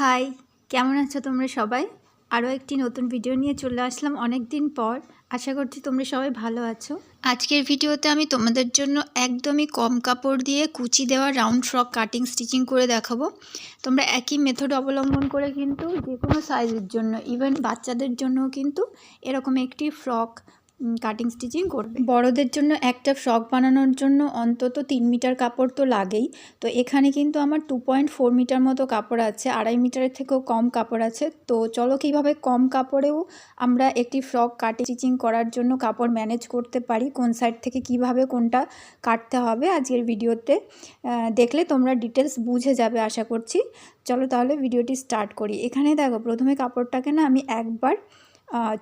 High, কেমন আছো তোমরা সবাই? আরও একটি নতুন ভিডিও নিয়ে চলে আসলাম অনেক দিন পর। আশা করছি তোমরা সবাই ভালো আছো। আজকের ভিডিওতে আমি তোমাদের জন্য একদমই কম কাপড় দিয়ে কুচি দেওয়া রাউন্ড ফ্রক কাটিং স্টিচিং করে দেখাবো। তোমরা একই মেথড অবলম্বন করে কিন্তু যে কোনো সাইজের জন্য ইভেন বাচ্চাদের জন্যও কিন্তু এরকম একটি ফ্রক কাটিং স্টিচিং করবে। বড়দের জন্য একটা ফ্রক বানানোর জন্য অন্তত তিন মিটার কাপড় তো লাগেই। তো এখানে কিন্তু আমার টু পয়েন্ট ফোর মিটার মতো কাপড় আছে, আড়াই মিটারের থেকেও কম কাপড় আছে। তো চলো কীভাবে কম কাপড়েও আমরা একটি ফ্রক কাটিং স্টিচিং করার জন্য কাপড় ম্যানেজ করতে পারি, কোন সাইড থেকে কীভাবে কোনটা কাটতে হবে আজকের ভিডিওতে দেখলে তোমরা ডিটেলস বুঝে যাবে আশা করছি। চলো তাহলে ভিডিওটি স্টার্ট করি। এখানে দেখো, প্রথমে কাপড়টাকে না আমি একবার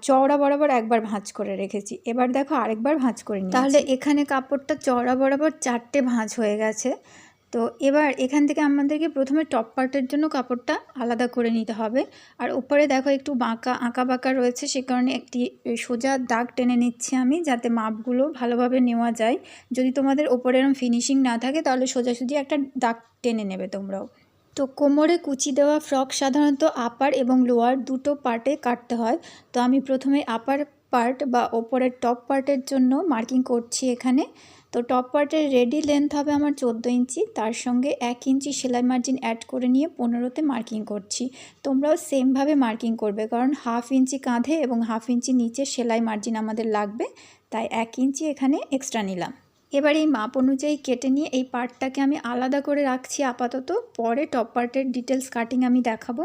চওড়া বরাবর একবার ভাঁজ করে রেখেছি। এবার দেখো আরেকবার ভাঁজ করে নিই তাহলে এখানে কাপড়টা চওড়া বরাবর চারটে ভাঁজ হয়ে গেছে। তো এবার এখান থেকে আমাদেরকে প্রথমে টপ পার্টের জন্য কাপড়টা আলাদা করে নিতে হবে। আর উপরে দেখো একটু বাঁকা, আঁকা বাঁকা রয়েছে, সে কারণে একটি সোজা দাগ টেনে নিচ্ছি আমি যাতে মাপগুলো ভালোভাবে নেওয়া যায়। যদি তোমাদের ওপরে এরম ফিনিশিং না থাকে, তাহলে সোজাসুজি একটা দাগ টেনে নেবে তোমরাও। তো কোমরে কুচি দেওয়া ফ্রক সাধারণত আপার এবং লোয়ার দুটো পার্টে কাটতে হয়। তো আমি প্রথমে আপার পার্ট বা ওপরের টপ পার্টের জন্য মার্কিং করছি এখানে। তো টপ পার্টের রেডি লেন্থ হবে আমার চোদ্দ ইঞ্চি। তার সঙ্গে এক ইঞ্চি সেলাই মার্জিন অ্যাড করে নিয়ে পনেরোতে মার্কিং করছি। তোমরাও সেমভাবে মার্কিং করবে কারণ হাফ ইঞ্চি কাঁধে এবং হাফ ইঞ্চি নিচে সেলাই মার্জিন আমাদের লাগবে। তাই এক ইঞ্চি এখানে এক্সট্রা নিলাম। এবার এই মাপ অনুযায়ী কেটে নিয়ে এই পার্টটাকে আমি আলাদা করে রাখছি আপাতত। পরে টপ পার্টের ডিটেলস কাটিং আমি দেখাবো।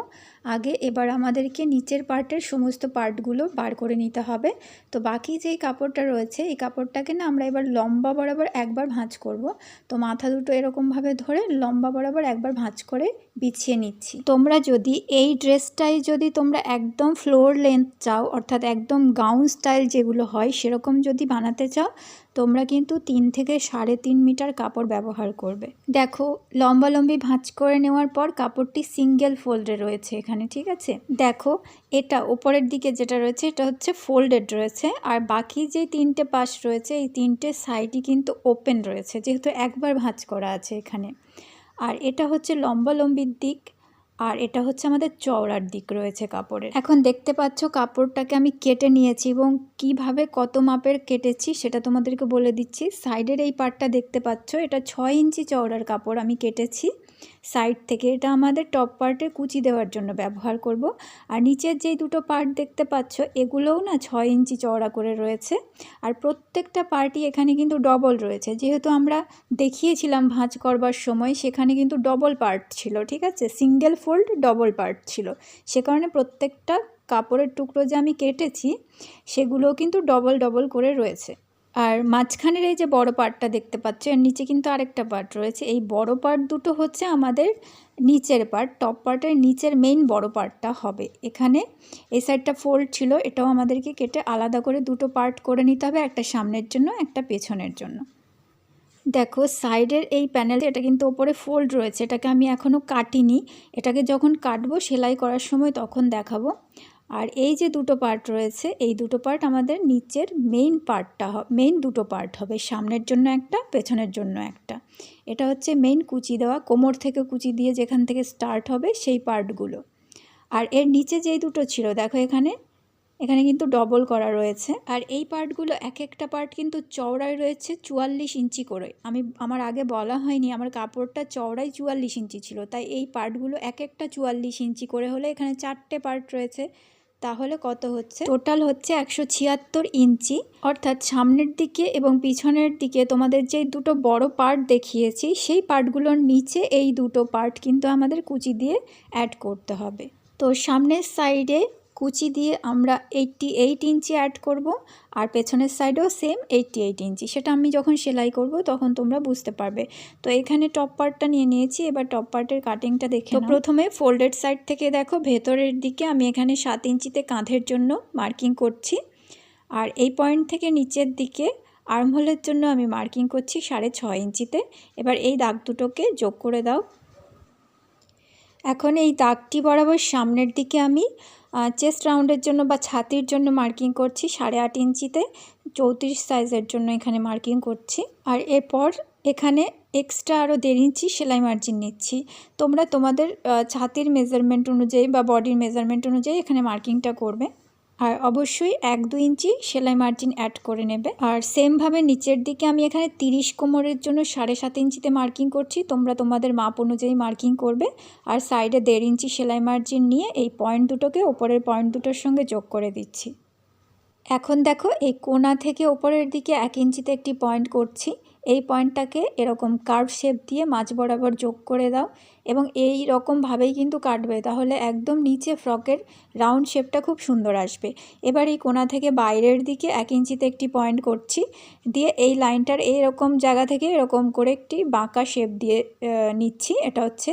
আগে এবার আমাদেরকে নিচের পার্টের সমস্ত পার্টগুলো বার করে নিতে হবে। তো বাকি যেই কাপড়টা রয়েছে, এই কাপড়টাকে না আমরা এবার লম্বা বরাবর একবার ভাঁজ করব। তো মাথা দুটো এরকমভাবে ধরে লম্বা বরাবর একবার ভাঁজ করে বিছিয়ে নিচ্ছি। তোমরা যদি এই ড্রেসটাই যদি তোমরা একদম ফ্লোর লেন্থ চাও, অর্থাৎ একদম গাউন স্টাইল যেগুলো হয়, সেরকম যদি বানাতে চাও, তোমরা কিন্তু তিন থেকে সাড়ে তিন মিটার কাপড় ব্যবহার করবে। দেখো লম্বালম্বি ভাঁজ করে নেওয়ার পর কাপড়টি সিঙ্গেল ফোল্ডে রয়েছে এখানে, ঠিক আছে? দেখো, এটা ওপরের দিকে যেটা রয়েছে, এটা হচ্ছে ফোল্ডেড রয়েছে, আর বাকি যে তিনটে পাশ রয়েছে, এই তিনটে সাইডই কিন্তু ওপেন রয়েছে, যেহেতু একবার ভাঁজ করা আছে এখানে। আর এটা হচ্ছে লম্বালম্বির দিক, আর এটা হচ্ছে আমাদের চওড়ার দিক রয়েছে কাপড়ের। এখন দেখতে পাচ্ছ কাপড়টাকে আমি কেটে নিয়েছি এবং কীভাবে কত মাপের কেটেছি সেটা তোমাদেরকে বলে দিচ্ছি। সাইডের এই পার্টটা দেখতে পাচ্ছ, এটা ছয় ইঞ্চি চওড়ার কাপড় আমি কেটেছি। সাইড থেকে এটা আমাদের টপ পার্টে কুচি দেওয়ার জন্য ব্যবহার করব। আর নিচের যেই দুটো পার্ট দেখতে পাচ্ছ, এগুলোও না ছয় ইঞ্চি চওড়া করে রয়েছে। আর প্রত্যেকটা পার্টই এখানে কিন্তু ডবল রয়েছে। যেহেতু আমরা দেখিয়েছিলাম ভাঁজ করবার সময়, সেখানে কিন্তু ডবল পার্ট ছিল, ঠিক আছে? সিঙ্গেল ফোল্ড ডবল পার্ট ছিল। সে কারণে প্রত্যেকটা কাপড়ের টুকরো যে আমি কেটেছি, সেগুলোও কিন্তু ডবল ডবল করে রয়েছে। আর মাঝখানের এই যে বড় পার্টটা দেখতে পাচ্ছ, এর নিচে কিন্তু আরেকটা পার্ট রয়েছে। এই বড় পার্ট দুটো হচ্ছে আমাদের নিচের পার্ট টপ পার্টের নিচের মেইন বড় পার্টটা হবে। এখানে এই সাইডটা ফোল্ড ছিল, এটাও আমাদেরকে কেটে আলাদা করে দুটো পার্ট করে নিতে হবে, একটা সামনের জন্য, একটা পেছনের জন্য। দেখো সাইডের এই প্যানেল এটা কিন্তু ওপরে ফোল্ড রয়েছে, এটাকে আমি এখনও কাটিনি। এটাকে যখন কাটবো, সেলাই করার সময় তখন দেখাবো। আর এই যে দুটো পার্ট রয়েছে, এই দুটো পার্ট আমাদের নিচের মেইন পার্টটা মেইন দুটো পার্ট হবে, সামনের জন্য একটা, পেছনের জন্য একটা। এটা হচ্ছে মেইন কুচি দেওয়া, কোমর থেকে কুচি দিয়ে যেখান থেকে স্টার্ট হবে সেই পার্টগুলো আর এর নিচে যেই দুটো ছিল, দেখো এখানে এখানে কিন্তু ডবল করা রয়েছে। আর এই পার্টগুলো এক একটা পার্ট কিন্তু চওড়ায় রয়েছে চুয়াল্লিশ ইঞ্চি করে। আমি, আমার আগে বলা হয়নি, আমার কাপড়টা চওড়াই চুয়াল্লিশ ইঞ্চি ছিল। তাই এই পার্টগুলো এক একটা চুয়াল্লিশ ইঞ্চি করে হলে এখানে চারটে পার্ট রয়েছে। তাহলে কত হচ্ছে? টোটাল হচ্ছে একশো ছিয়াত্তর ইঞ্চি। অর্থাৎ সামনের দিকে এবং পিছনের দিকে তোমাদের যে দুটো বড় পার্ট দেখিয়েছি, সেই পার্টগুলোর নিচে এই দুটো পার্ট কিন্তু আমাদের কুচি দিয়ে অ্যাড করতে হবে। তো সামনের সাইডে কুচি দিয়ে আমরা এইটটি এইট ইঞ্চি অ্যাড করব আর পেছনের সাইডেও সেম এইটটি এইট ইঞ্চি। সেটা আমি যখন সেলাই করব তখন তোমরা বুঝতে পারবে। তো এখানে টপ পার্টটা নিয়ে নিয়েছি এবার টপ পার্টের কাটিংটা দেখে তো প্রথমে ফোল্ডেড সাইড থেকে দেখো ভেতরের দিকে আমি এখানে সাত ইঞ্চিতে কাঁধের জন্য মার্কিং করছি আর এই পয়েন্ট থেকে নিচের দিকে আর্মহোলের জন্য আমি মার্কিং করছি সাড়ে ছয় ইঞ্চিতে। এবার এই দাগ দুটোকে যোগ করে দাও। এখন এই দাগটি বরাবর সামনের দিকে আমি চেস্ট রাউন্ডের জন্য বা ছাতির জন্য মার্কিং করছি সাড়ে আট ইঞ্চিতে, চৌত্রিশ সাইজের জন্য এখানে মার্কিং করছি। আর এরপর এখানে এক্সট্রা আরও দেড় ইঞ্চি সেলাই মার্জিন নিচ্ছি। তোমরা তোমাদের ছাতির মেজারমেন্ট অনুযায়ী বা বডির মেজারমেন্ট অনুযায়ী এখানে মার্কিংটা করবে। আর অবশ্যই এক দু ইঞ্চি সেলাই মার্জিন অ্যাড করে নেবে। আর সেমভাবে নিচের দিকে আমি এখানে তিরিশ কোমরের জন্য সাড়ে সাত ইঞ্চিতে মার্কিং করছি। তোমরা তোমাদের মাপ অনুযায়ী মার্কিং করবে। আর সাইডে দেড় ইঞ্চি সেলাই মার্জিন নিয়ে এই পয়েন্ট দুটোকে ওপরের পয়েন্ট দুটোর সঙ্গে যোগ করে দিচ্ছি। এখন দেখো এই কোণা থেকে ওপরের দিকে এক ইঞ্চিতে একটি পয়েন্ট করছি। এই পয়েন্টটাকে এরকম কার্ভ শেপ দিয়ে মাঝ বরাবর যোগ করে দাও এবং এই রকমভাবেই কিন্তু কাটবে। তাহলে একদম নিচে ফ্রকের রাউন্ড শেপটা খুব সুন্দর আসবে। এবার এই কোণা থেকে বাইরের দিকে এক ইঞ্চিতে একটি পয়েন্ট করছি। দিয়ে এই লাইনটার এইরকম জায়গা থেকে এরকম করে একটি বাঁকা শেপ দিয়ে নিচ্ছি। এটা হচ্ছে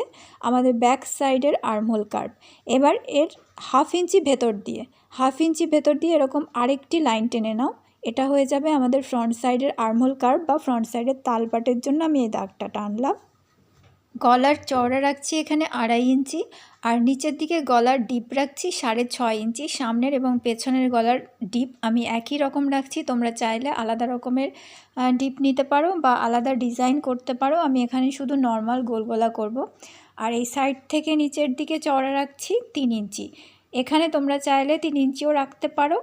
আমাদের ব্যাক সাইডের আর্মহোল কার্ভ এবার এর হাফ ইঞ্চি ভেতর দিয়ে হাফ ইঞ্চি ভেতর দিয়ে এরকম আরেকটি লাইন টেনে নাও। এটা হয়ে যাবে আমাদের ফ্রন্ট সাইডের আর্মহোল কার্ভ বা ফ্রন্ট সাইডের তালপাটের জন্য আমি এই দাগটা টানলাম। গলার চওড়া রাখছি এখানে আড়াই ইঞ্চি আর নিচের দিকে গলার ডিপ রাখছি সাড়ে ছয় ইঞ্চি। সামনের এবং পেছনের গলার ডিপ আমি একই রকম রাখছি। তোমরা চাইলে আলাদা রকমের ডিপ নিতে পারো বা আলাদা ডিজাইন করতে পারো। আমি এখানে শুধু নর্মাল গোল গলা করব। আর এই সাইড থেকে নিচের দিকে চওড়া রাখছি তিন ইঞ্চি। এখানে তোমরা চাইলে তিন ইঞ্চিও রাখতে পারো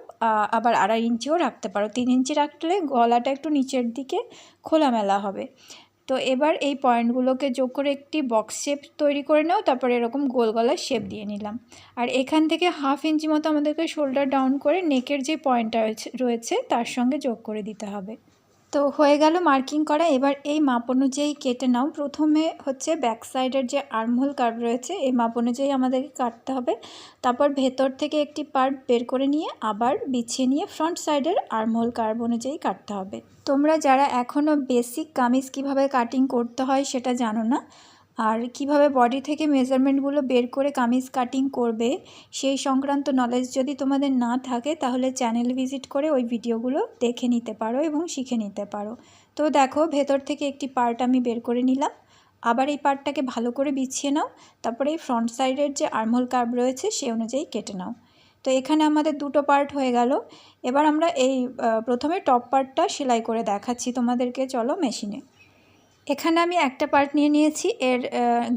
আবার আড়াই ইঞ্চিও রাখতে পারো। তিন ইঞ্চি রাখলে গলাটা একটু নিচের দিকে খোলামেলা হবে। তো এবার এই পয়েন্টগুলোকে যোগ করে একটি বক্স শেপ তৈরি করে নাও, তারপরে এরকম গোল গলার শেপ দিয়ে নিলাম। আর এখান থেকে হাফ ইঞ্চি মতো আমাদেরকে শোল্ডার ডাউন করে নেকের যে পয়েন্টটা রয়েছে- তার সঙ্গে যোগ করে দিতে হবে। তো হয়ে গেল মার্কিং করা। এবার এই মাপ অনুযায়ী কেটে নাও। প্রথমে হচ্ছে ব্যাক সাইডের যে আর্মহোল কার্ভ রয়েছে, এই মাপ অনুযায়ী আমাদেরকে কাটতে হবে। তারপর ভেতর থেকে একটি পার্ট বের করে নিয়ে আবার বিছিয়ে নিয়ে ফ্রন্ট সাইডের আর্মহোল কার্ভ অনুযায়ী কাটতে হবে। তোমরা যারা এখনও বেসিক কামিজ কীভাবে কাটিং করতে হয় সেটা জানো না। আর কীভাবে বডি থেকে মেজারমেন্টগুলো বের করে কামিজ কাটিং করবে, সেই সংক্রান্ত নলেজ যদি তোমাদের না থাকে, তাহলে চ্যানেল ভিজিট করে ওই ভিডিওগুলো দেখে নিতে পারো এবং শিখে নিতে পারো। তো দেখো, ভেতর থেকে একটি পার্ট আমি বের করে নিলাম। আবার এই পার্টটাকে ভালো করে বিছিয়ে নাও। তারপরে এই ফ্রন্ট সাইডের যে আর্মহোল কার্ভ রয়েছে সেই অনুযায়ী কেটে নাও। তো এখানে আমাদের দুটো পার্ট হয়ে গেল। এবার আমরা এই প্রথমে টপ পার্টটা সেলাই করে দেখাচ্ছি তোমাদেরকে, চলো মেশিনে এখানে আমি একটা পার্ট নিয়ে নিয়েছি। এর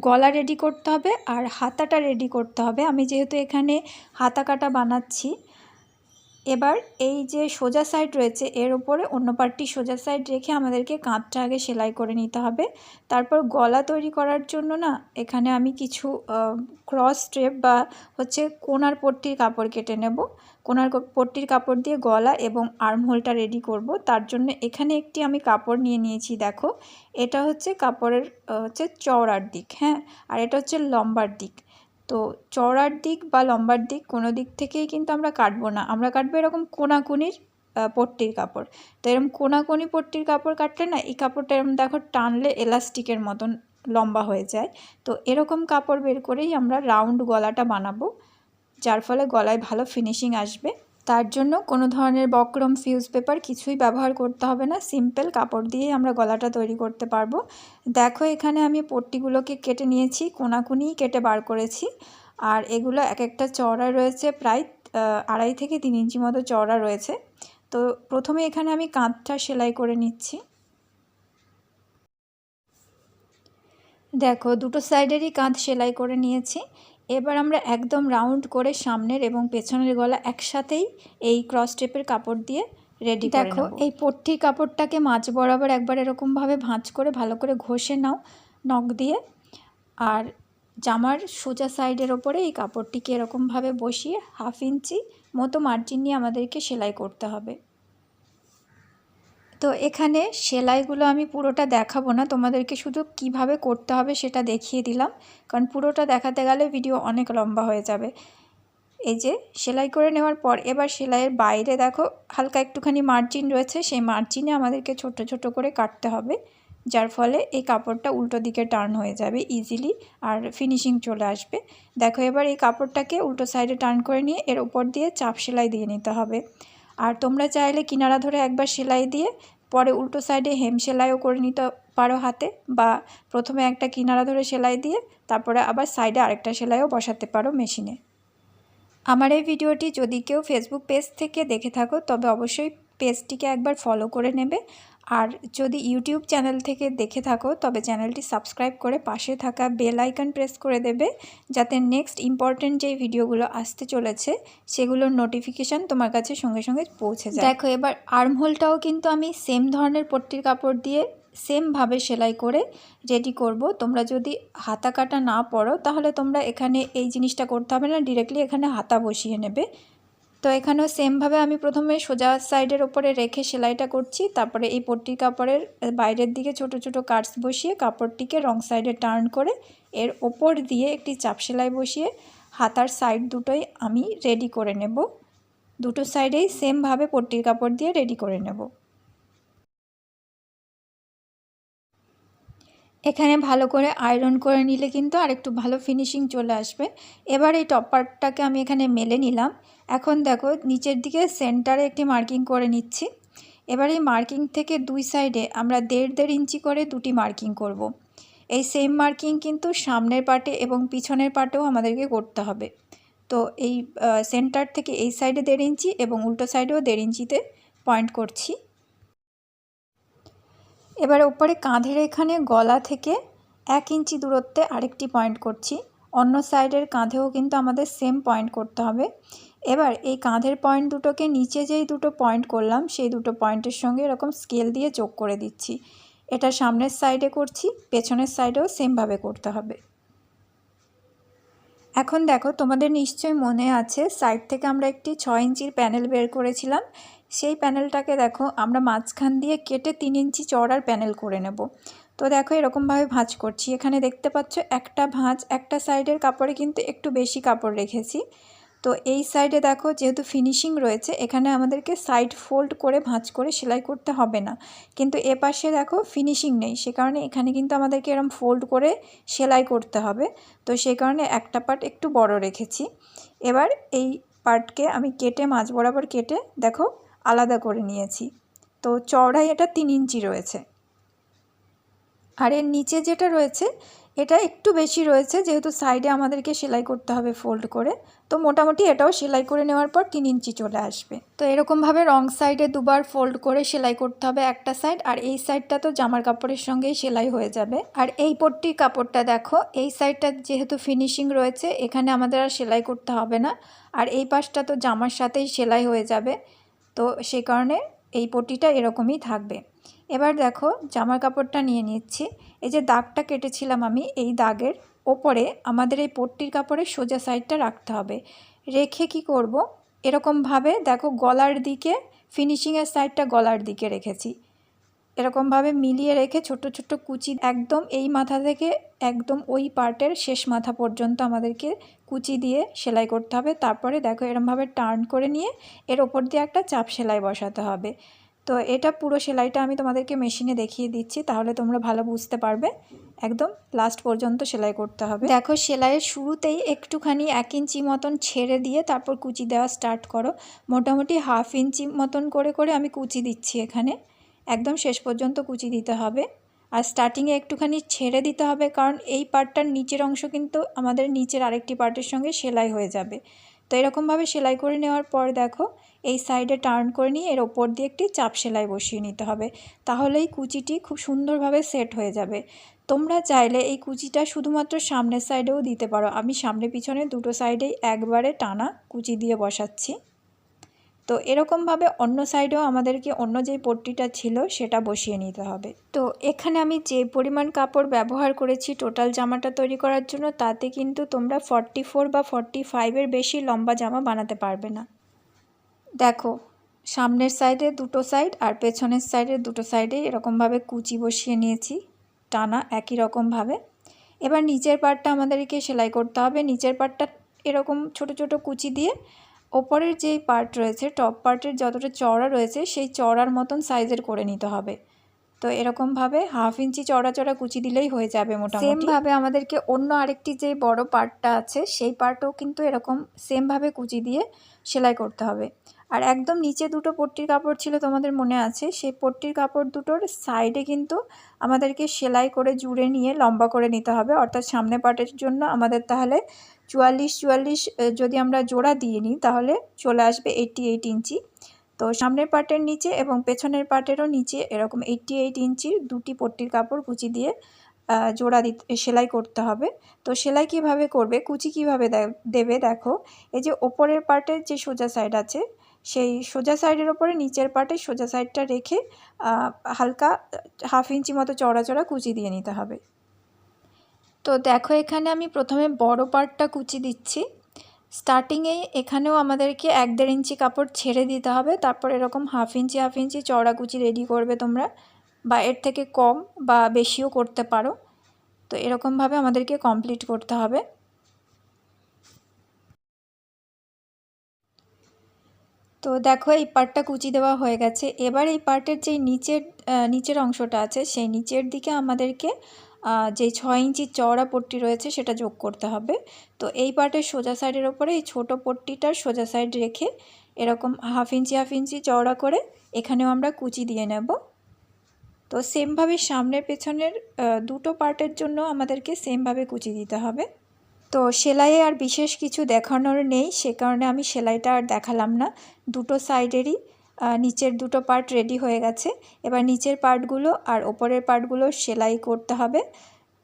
গলা রেডি করতে হবে আর হাতাটা রেডি করতে হবে। আমি যেহেতু এখানে হাতা কাটা বানাচ্ছি এবার এই যে সোজা সাইড রয়েছে, এর ওপরে অন্য পার্টটি সোজা সাইড রেখে আমাদেরকে কাঁধটা আগে সেলাই করে নিতে হবে। তারপর গলা তৈরি করার জন্য না, এখানে আমি কিছু ক্রস স্ট্রেপ বা হচ্ছে কোনার পট্টির কাপড় কেটে নেব। কোনার পট্টির কাপড় দিয়ে গলা এবং আর্মহোলটা রেডি করব। তার জন্য এখানে একটি আমি কাপড় নিয়ে নিয়েছি, দেখো। এটা হচ্ছে কাপড়ের হচ্ছে চওড়ার দিক হ্যাঁ? আর এটা হচ্ছে লম্বার দিক। তো চওড়ার দিক বা লম্বার দিক কোনো দিক থেকেই কিন্তু আমরা কাটবো না। আমরা কাটবো এরকম কোনাকুনির পট্টির কাপড়। তো এরকম কোনাকুনি পট্টির কাপড় কাটলে না, এই কাপড়টা এরকম দেখো টানলে এলাস্টিকের মতন লম্বা হয়ে যায়। তো এরকম কাপড় বের করেই আমরা রাউন্ড গলাটা বানাবো, যার ফলে গলায় ভালো ফিনিশিং আসবে। তার জন্য কোনো ধরনের বক্রম ফিউজ পেপার কিছুই ব্যবহার করতে হবে না। সিম্পল কাপড় দিয়েই আমরা গলাটা তৈরি করতে পারব। দেখো, এখানে আমি পট্টিগুলোকে কেটে নিয়েছি, কোনাকুনিই কেটে বার করেছি। আর এগুলো এক একটা চওড়া রয়েছে, প্রায় আড়াই থেকে তিন ইঞ্চি মতো চওড়া রয়েছে। তো প্রথমে এখানে আমি কাঁধটা সেলাই করে নিচ্ছি। দেখো, দুটো সাইডেরই কাঁধ সেলাই করে নিয়েছি। এবার আমরা একদম রাউন্ড করে সামনের এবং পেছনের গলা একসাথেই এই ক্রস স্টেপের কাপড় দিয়ে রেডি দেখো এই পট্টি কাপড়টাকে মাঝ বরাবর একবার এরকমভাবে ভাঁজ করে ভালো করে ঘষে নাও নখ দিয়ে। আর জামার সোজা সাইডের ওপরে এই কাপড়টিকে এরকমভাবে বসিয়ে হাফ ইঞ্চি মতো মার্জিন নিয়ে আমাদেরকে সেলাই করতে হবে। তো এখানে সেলাইগুলো আমি পুরোটা দেখাবো না। তোমাদেরকে শুধু কীভাবে করতে হবে সেটা দেখিয়ে দিলাম। কারণ পুরোটা দেখাতে গেলে ভিডিও অনেক লম্বা হয়ে যাবে। এই যে সেলাই করে নেওয়ার পর এবার সেলাইয়ের বাইরে দেখো, হালকা একটুখানি মার্জিন রয়েছে। সেই মার্জিনে আমাদেরকে ছোট ছোট করে কাটতে হবে। যার ফলে এই কাপড়টা উল্টো দিকে টার্ন হয়ে যাবে ইজিলি আর ফিনিশিং চলে আসবে। দেখো এবার এই কাপড়টাকে উল্টো সাইডে টার্ন করে নিয়ে এর উপর দিয়ে চাপ সেলাই দিয়ে নিতে হবে। আর তোমরা চাইলে কিনারা ধরে একবার সেলাই দিয়ে পরে উল্টো সাইডে হেম সেলাইও করে নিতে পারো হাতে বা প্রথমে একটা কিনারা ধরে সেলাই দিয়ে তারপরে আবার সাইডে আরেকটা সেলাইও বসাতে পারো মেশিনে। আমার এই ভিডিওটি যদি কেউ ফেসবুক পেজ থেকে দেখে থাকো, তবে অবশ্যই পেজটিকে একবার ফলো করে নেবে। আর যদি ইউটিউব চ্যানেল থেকে দেখে থাকো, তবে চ্যানেলটি সাবস্ক্রাইব করে পাশে থাকা বেল আইকন প্রেস করে দেবে, যাতে নেক্সট ইম্পর্টেন্ট যে ভিডিওগুলো আসতে চলেছে, সেগুলোর নোটিফিকেশান তোমার কাছে সঙ্গে সঙ্গে পৌঁছে যায়। দেখো, এবার আর্মহোলটাও কিন্তু আমি সেম ধরনের পট্টির কাপড় দিয়ে সেমভাবে সেলাই করে রেডি করব। তোমরা যদি হাতা কাটা না পড়ো তাহলে তোমরা এখানে এই জিনিসটা করতে হবে না, ডিরেক্টলি এখানে হাতা বসিয়ে নেবে। তো এখানেও সেমভাবে আমি প্রথমে সোজা সাইডের ওপরে রেখে সেলাইটা করছি। তারপরে এই পট্টির কাপড়ের বাইরের দিকে ছোট ছোট কাটস বসিয়ে কাপড়টিকে রং সাইডে টার্ন করে এর ওপর দিয়ে একটি চাপ সেলাই বসিয়ে হাতার সাইড দুটোই আমি রেডি করে নেব। দুটো সাইডেই সেমভাবে পট্টির কাপড় দিয়ে রেডি করে নেব। এখানে ভালো করে আয়রন করে নিলে কিন্তু আরেকটু ভালো ফিনিশিং চলে আসবে। এবার এই টপ পার্টটাকে আমি এখানে মেলে নিলাম। এখন দেখো নিচের দিকে সেন্টারে একটি মার্কিং করে নিচ্ছি। এবার এই মার্কিং থেকে দুই সাইডে আমরা দেড় দেড় ইঞ্চি করে দুটি মার্কিং করব। এই সেম মার্কিং কিন্তু সামনের পার্টে এবং পিছনের পার্টেও আমাদেরকে করতে হবে। তো এই সেন্টার থেকে এই সাইডে দেড় ইঞ্চি এবং উল্টো সাইডেও দেড় ইঞ্চিতে পয়েন্ট করছি। এবার ওপরে কাঁধের এখানে গলা থেকে এক ইঞ্চি দূরত্বে আরেকটি পয়েন্ট করছি। অন্য সাইডের কাঁধেও কিন্তু আমাদের সেম পয়েন্ট করতে হবে। এবার এই কাঁধের পয়েন্ট দুটোকে নিচে যেই দুটো পয়েন্ট করলাম, সেই দুটো পয়েন্টের সঙ্গে এরকম স্কেল দিয়ে যোগ করে দিচ্ছি। এটা সামনের সাইডে করছি, পেছনের সাইডেও সেমভাবে করতে হবে। এখন দেখো, তোমাদের নিশ্চয়ই মনে আছে সাইড থেকে আমরা একটি ছয় ইঞ্চির প্যানেল বের করেছিলাম। সেই প্যানেলটাকে দেখো, আমরা মাঝখান দিয়ে কেটে তিন ইঞ্চি চড়ার প্যানেল করে নেব। তো দেখো, এরকমভাবে ভাঁজ করছি। এখানে দেখতে পাচ্ছ, একটা ভাঁজ, একটা সাইডের কাপড়ে কিন্তু একটু বেশি কাপড় রেখেছি। তো এই সাইডে দেখো, যেহেতু ফিনিশিং রয়েছে, এখানে আমাদেরকে সাইড ফোল্ড করে ভাঁজ করে সেলাই করতে হবে না। কিন্তু এ পাশে দেখো, ফিনিশিং নেই। সে কারণে এখানে কিন্তু আমাদেরকে এরম ফোল্ড করে সেলাই করতে হবে। তো সেই কারণে একটা পার্ট একটু বড় রেখেছি। এবার এই পার্টকে আমি কেটে, মাঝ বরাবর কেটে, দেখো আলাদা করে নিয়েছি। তো চওড়াই এটা তিন ইঞ্চি রয়েছে। আর এর নিচে যেটা রয়েছে, এটা একটু বেশি রয়েছে, যেহেতু সাইডে আমাদেরকে সেলাই করতে হবে ফোল্ড করে। তো মোটামুটি এটাও সেলাই করে নেওয়ার পর তিন ইঞ্চি চলে আসবে। তো এরকমভাবে রং সাইডে দুবার ফোল্ড করে সেলাই করতে হবে একটা সাইড, আর এই সাইডটা তো জামার কাপড়ের সঙ্গেই সেলাই হয়ে যাবে। আর এই পট্টি কাপড়টা দেখো, এই সাইডটা যেহেতু ফিনিশিং রয়েছে, এখানে আমাদের আর সেলাই করতে হবে না। আর এই পাশটা তো জামার সাথেই সেলাই হয়ে যাবে। তো সে কারণে এই পটিটা এরকমই থাকবে। এবার দেখো জামার কাপড়টা নিয়ে নিচ্ছি। এই যে দাগটা কেটেছিলাম আমি, এই দাগের ওপরে আমাদের এই পট্টির কাপড়ের সোজা সাইডটা রাখতে হবে। রেখে কি করব? এরকমভাবে দেখো গলার দিকে ফিনিশিংয়ের সাইডটা গলার দিকে রেখেছি। এরকমভাবে মিলিয়ে রেখে ছোট ছোট কুচি একদম এই মাথা থেকে একদম ওই পার্টের শেষ মাথা পর্যন্ত আমাদেরকে কুচি দিয়ে সেলাই করতে হবে। তারপরে দেখো এরমভাবে টার্ন করে নিয়ে এর ওপর দিয়ে একটা চাপ সেলাই বসাতে হবে। তো এটা পুরো সেলাইটা আমি তোমাদেরকে মেশিনে দেখিয়ে দিচ্ছি, তাহলে তোমরা ভালো বুঝতে পারবে। একদম লাস্ট পর্যন্ত সেলাই করতে হবে। দেখো সেলাইয়ের শুরুতেই একটুখানি এক ইঞ্চি মতন ছেড়ে দিয়ে তারপর কুচি দেওয়া স্টার্ট করো। মোটামুটি হাফ ইঞ্চি মতন করে করে আমি কুচি দিচ্ছি এখানে। একদম শেষ পর্যন্ত কুচি দিতে হবে। আর স্টার্টিংয়ে একটুখানি ছেড়ে দিতে হবে, কারণ এই পার্টটার নিচের অংশ কিন্তু আমাদের নিচের আরেকটি পার্টের সঙ্গে সেলাই হয়ে যাবে। তো এরকমভাবে সেলাই করে নেওয়ার পর দেখো, এই সাইডে টার্ন করে নিয়ে এর ওপর দিয়ে একটি চাপ সেলাই বসিয়ে নিতে হবে। তাহলেই কুচিটি খুব সুন্দরভাবে সেট হয়ে যাবে। তোমরা চাইলে এই কুচিটা শুধুমাত্র সামনের সাইডেও দিতে পারো। আমি সামনে পিছনে দুটো সাইডেই একবারে টানা কুচি দিয়ে বসাচ্ছি। তো এরকমভাবে অন্য সাইডেও আমাদেরকে অন্য যে পট্টিটা ছিল সেটা বসিয়ে নিতে হবে। তো এখানে আমি যে পরিমাণ কাপড় ব্যবহার করেছি টোটাল জামাটা তৈরি করার জন্য, তাতে কিন্তু তোমরা ফর্টি ফোর বা ফর্টি ফাইভের বেশি লম্বা জামা বানাতে পারবে না। দেখো, সামনের সাইডে দুটো সাইড আর পেছনের সাইডে দুটো সাইডে এরকমভাবে কুচি বসিয়ে নিয়েছি, টানা একই রকমভাবে। এবার নিচের পার্টটা আমাদেরকে সেলাই করতে হবে। নিচের পার্টটা এরকম ছোট ছোট কুচি দিয়ে ওপরের যেই পার্ট রয়েছে টপ পার্টের যতটা চওড়া রয়েছে, সেই চওড়ার মতন সাইজের করে নিতে হবে। তো এরকমভাবে হাফ ইঞ্চি চড়া চড়া কুচি দিলেই হয়ে যাবে মোটামুটি। সেমভাবে আমাদেরকে অন্য আরেকটি যে বড় পার্টটা আছে, সেই পার্টও কিন্তু এরকম সেমভাবে কুচি দিয়ে সেলাই করতে হবে। আর একদম নিচে দুটো পট্টির কাপড় ছিল তোমাদের মনে আছে, সেই পট্টির কাপড় দুটোর সাইডে কিন্তু আমাদেরকে সেলাই করে জুড়ে নিয়ে লম্বা করে নিতে হবে, অর্থাৎ সামনে পার্টের জন্য আমাদের তাহলে চুয়াল্লিশ চুয়াল্লিশ যদি আমরা জোড়া দিয়ে নিই, তাহলে চলে আসবে এইটি এইট ইঞ্চি। তো সামনের পার্টের নিচে এবং পেছনের পার্টেরও নিচে এরকম এইটটি এইট ইঞ্চির দুটি পট্টির কাপড় কুচি দিয়ে জোড়া দিতে সেলাই করতে হবে। তো সেলাই কীভাবে করবে, কুচি কীভাবে দেবে, দেখো। এই যে ওপরের পার্টের যে সোজা সাইড আছে, সেই সোজা সাইডের ওপরে নিচের পার্টে সোজা সাইডটা রেখে হালকা হাফ ইঞ্চি মতো চড়া চড়া কুচি দিয়ে নিতে হবে। তো দেখো এখানে আমি প্রথমে বড় পার্টটা কুচি দিচ্ছি। স্টার্টিংয়ে এখানেও আমাদেরকে এক দেড় ইঞ্চি কাপড় ছেড়ে দিতে হবে। তারপর এরকম হাফ ইঞ্চি হাফ ইঞ্চি চড়া কুচি রেডি করবে তোমরা। বা এর থেকে কম বা বেশিও করতে পারো। তো এরকমভাবে আমাদেরকে কমপ্লিট করতে হবে। তো দেখো এই পার্টটা কুচি দেওয়া হয়ে গেছে। এবার এই পার্টের যেই নিচের নিচের অংশটা আছে, সেই নিচের দিকে আমাদেরকে যে ছয় ইঞ্চি চওড়া পট্টি রয়েছে সেটা যোগ করতে হবে। তো এই পার্টের সোজা সাইডের ওপরে এই ছোটো পট্টিটার সোজা সাইড রেখে এরকম হাফ ইঞ্চি হাফ ইঞ্চি চওড়া করে এখানেও আমরা কুচি দিয়ে নেব। তো সেমভাবে সামনের পেছনের দুটো পার্টের জন্য আমাদেরকে সেমভাবে কুচি দিতে হবে। তো সেলাইয়ে আর বিশেষ কিছু দেখানোর নেই, সে কারণে আমি সেলাইটা আর দেখালাম না। দুটো সাইডেরই নিচের দুটো পার্ট রেডি হয়ে গেছে। এবার নিচের পার্টগুলো আর ওপরের পার্টগুলো সেলাই করতে হবে।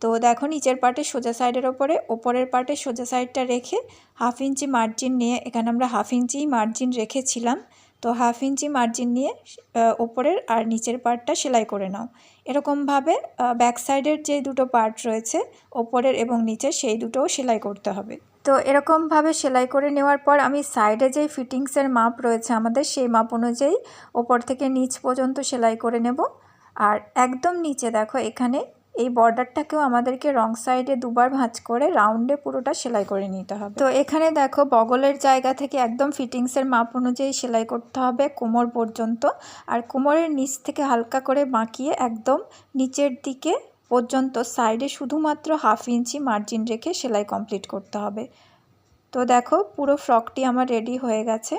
তো দেখো নিচের পার্টে সোজা সাইডের ওপরে, ওপরের পার্টে সোজা সাইডটা রেখে হাফ ইঞ্চি মার্জিন নিয়ে, এখানে আমরা হাফ ইঞ্চি মার্জিন রেখেছিলাম। তো হাফ ইঞ্চি মার্জিন নিয়ে ওপরের আর নিচের পার্টটা সেলাই করে নাও। এরকমভাবে ব্যাক সাইডের যে দুটো পার্ট রয়েছে, ওপরের এবং নিচের, সেই দুটোও সেলাই করতে হবে। তো এরকমভাবে সেলাই করে নেওয়ার পর আমি সাইডে যেই ফিটিংসের মাপ রয়েছে আমাদের, সেই মাপ অনুযায়ী ওপর থেকে নিচ পর্যন্ত সেলাই করে নেব। আর একদম নিচে দেখো, এখানে এই বর্ডারটাকেও আমাদেরকে রং সাইডে দুবার ভাঁজ করে রাউন্ডে পুরোটা সেলাই করে নিতে হবে। তো এখানে দেখো, বগলের জায়গা থেকে একদম ফিটিংসের মাপ অনুযায়ী সেলাই করতে হবে কোমর পর্যন্ত। আর কোমরের নিচ থেকে হালকা করে বাঁকিয়ে একদম নিচের দিকে পর্যন্ত সাইডে শুধুমাত্র হাফ ইঞ্চি মার্জিন রেখে সেলাই কমপ্লিট করতে হবে। তো দেখো, পুরো ফ্রকটি আমার রেডি হয়ে গেছে।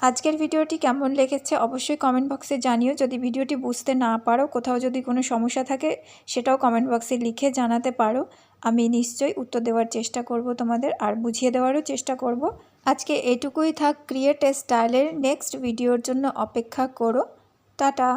আজকের ভিডিওটি কেমন লেগেছে অবশ্যই কমেন্ট বক্সে জানিও। যদি ভিডিওটি বুঝতে না পারো, কোথাও যদি কোনো সমস্যা থাকে, সেটাও কমেন্ট বক্সে লিখে জানাতে পারো। আমি নিশ্চয়ই উত্তর দেওয়ার চেষ্টা করব তোমাদের আর বুঝিয়ে দেওয়ারও চেষ্টা করব। আজকে এটুকুই থাক, ক্রিয়েট স্টাইলের নেক্সট ভিডিওর জন্য অপেক্ষা করো। টাটা!